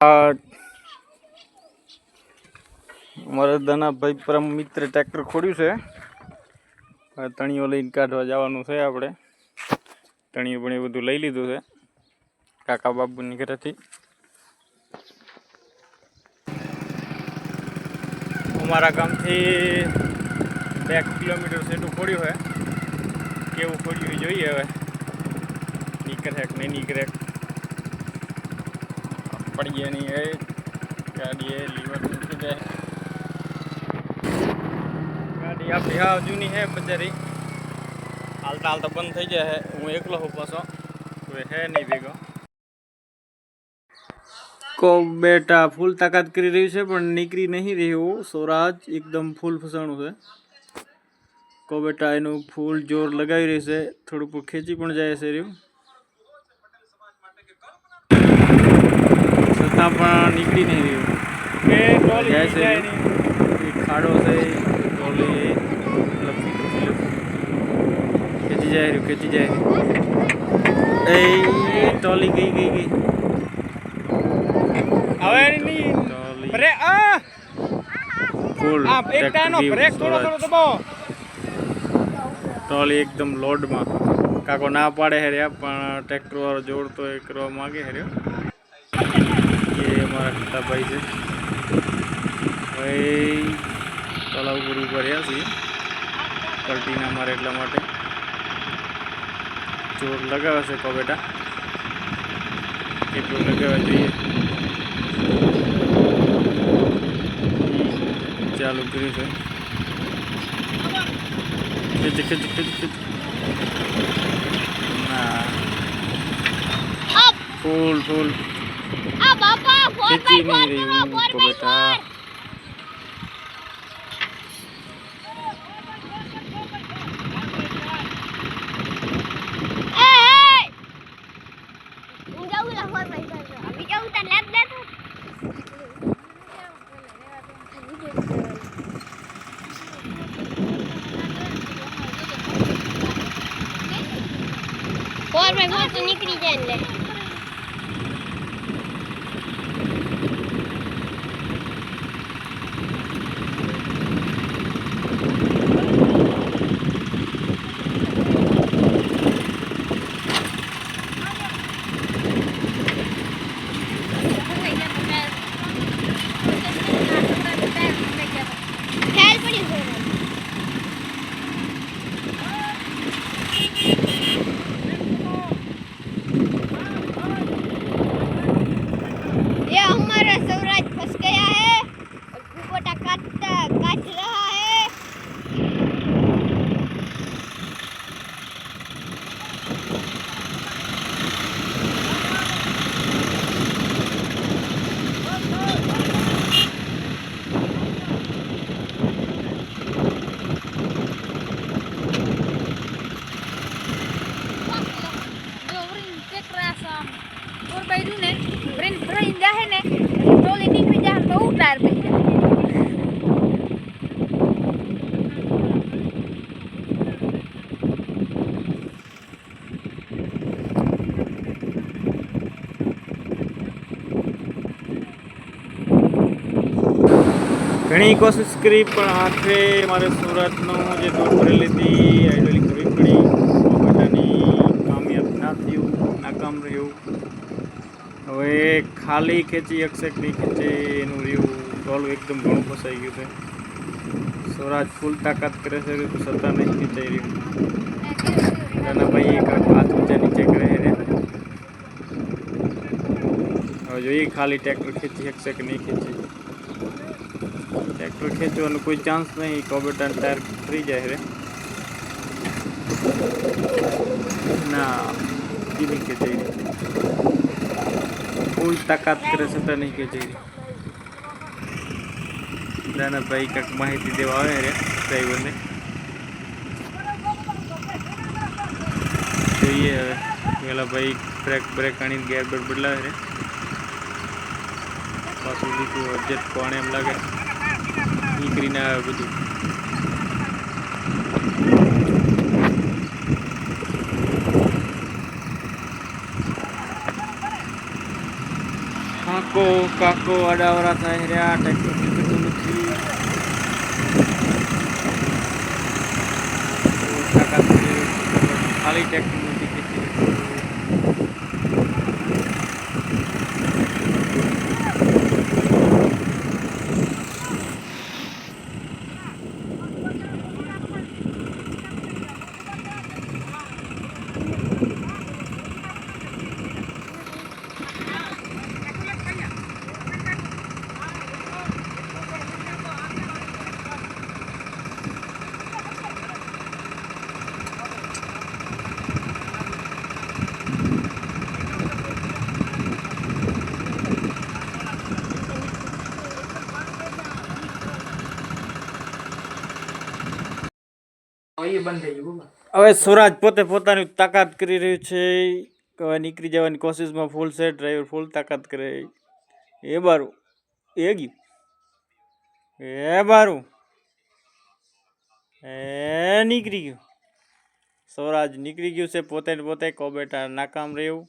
આ અમારા દાનાભાઈ પરમ મિત્ર ટ્રેક્ટર ખોડ્યું છે. તણીઓ લઈને કાઢવા જવાનું છે આપણે. તણીઓ પણ એ બધું લઈ લીધું છે. કાકા બાબુની ઘરેથી. અમારા ગામથી બે કિલોમીટર સેટું ખોડ્યું છે. કેવું ખોડ્યું જોઈએ હવે. નીકળે કે નહીં નીકળે. પડીએ નહીં, એ ગાડી એ લીવર મૂકી દે. ગાડી આપણી હા જૂની હે બજારી. હાલતા હાલતા બંધ થઈ જાય હે હું એકલો હું પાછો. કોઈ હે નહીં ભેગો. કો બેટા ફૂલ તાકાત કરી રહ્યું છે, પણ નીકળી નહીં રહ્યું. સ્વરાજ એકદમ ફૂલ ફસાણું છે. કો બેટા એનું ફૂલ જોર લગાવી રહ્યું છે. થોડુંક ખેંચી પણ જાય છે રહ્યું. છતાં પણ નીકળી નહીં રહ્યું. જાય છે ખાડો થઈ લપસી ખેંચી જાય રહ્યું ખેંચી જાય એ ટોલી ગઈ ગઈ ગઈ. હવે બ્રેક આ! ફૂલ આ બ્રેક થોડો થોડો દબાવો. ટ્રોલી એકદમ લોડમાં. કાકો ના પાડે હેર્યા પણ ટ્રેક્ટર વાળો જોડતો એ કરવા માંગે હેર્યો એ અમારા ખતાભાઈ છે. ભાઈ તળાવ ઉપર ઊભા રહ્યા છીએ. પલટી ના મારે એટલા માટે. જોર લગાવે છે કોબેટા કેટલું લગાવવા જોઈએ. ચાલુ કર્યું છે. ખેંચ ખેંચ ખેંચ ખેંચ. ના. ફૂલ ફૂલ. ખેંચી નહીં રહ્યું તો બેટા ફોર બાય ફોર તો નીકળી જાય ને ઘણી કોશિશ કરી, પણ આખરે મારે સુરતનું જે દૂર કરી હતી, આઈડોલી કરવી પડી. બધાની કામયાબ ના થયું, નાકામ રહ્યું. હવે ખાલી ખેંચી એકસેક નહીં ખેંચે, એનું રહ્યું. ટોલ એકદમ ઘણું ફસાઈ ગયું છે. સ્વરાજ ફૂલ તાકાત કરે છે સત્તા નહીં ખેંચાઈ રહ્યું નાના ભાઈ એક હાથ ઊંચા નીચે કરે હવે જોઈએ ખાલી ટ્રેક્ટર ખેંચી શકશે કે નહીં ખેંચે. ટ્રેક્ટર ખેંચવાનો કોઈ ચાન્સ નહીં કોબેટાન ટાયર ફરી જાય રે ના ઈ નહીં ખેંચાઈ રહી ફૂલ તાકાત કરે છતાં નહીં ખેંચાઈ રહી નાના ભાઈ કાંઈક માહિતી દેવા આવે રે ડ્રાઈવરને જોઈએ હવે પેલા ભાઈ બ્રેક બ્રેક આણીને ગેર બેર બદલાવે રે પાછું લીધું અડજેટ કોણ એમ લાગે નીકળીને આવે બધું હા કાકો કાકો અડાવરા થાય રહ્યા ટ્રેક્ટર નીકળતું નથી તાકાત કરી રહ્યો છું. ખાલી ટ્રેક્ટર નથી ખેંચી રહ્યું. હવે સ્વરાજ પોતે પોતાની તાકાત કરી રહ્યું છે. હવે નીકળી જવાની કોશિશમાં ફૂલ છે ડ્રાઈવર ફૂલ તાકાત કરે. એ બારું, એ ગયું. એ બારું. એ નીકળી ગયું. સ્વરાજ નીકળી ગયું છે પોતે પોતે પોતે કોબેટા નાકામ રહ્યું.